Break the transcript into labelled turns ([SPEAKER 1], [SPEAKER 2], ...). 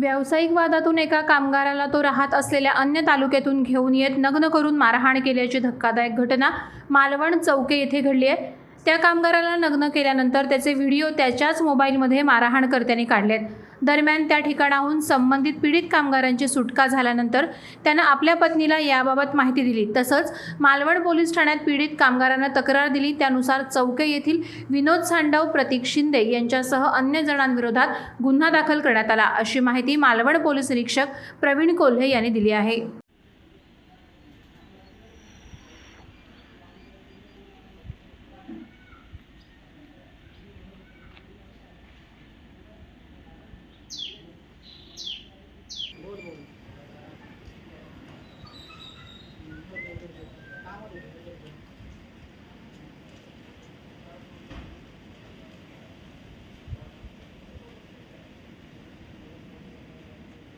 [SPEAKER 1] व्यावसायिक वादातून एका कामगाराला तो राहत असलेल्या अन्य तालुक्यातून घेऊन येत नग्न करून मारहाण केल्याची धक्कादायक घटना मालवण चौके येथे घडली आहे. त्या कामगाराला नग्न केल्यानंतर त्याचे व्हिडिओ त्याच्याच मोबाईलमध्ये मारहाणकर्त्यांनी काढलेत. दरम्यान त्या ठिकाणाहून संबंधित पीडित कामगारांची सुटका झाल्यानंतर त्यानं आपल्या पत्नीला याबाबत माहिती दिली. तसंच मालवण पोलीस ठाण्यात पीडित कामगारांना तक्रार दिली. त्यानुसार चौके येथील विनोद सांडव प्रतीक शिंदे यांच्यासह अन्य जणांविरोधात गुन्हा दाखल करण्यात आला. अशी माहिती मालवण पोलीस निरीक्षक प्रवीण कोल्हे यांनी दिली आहे.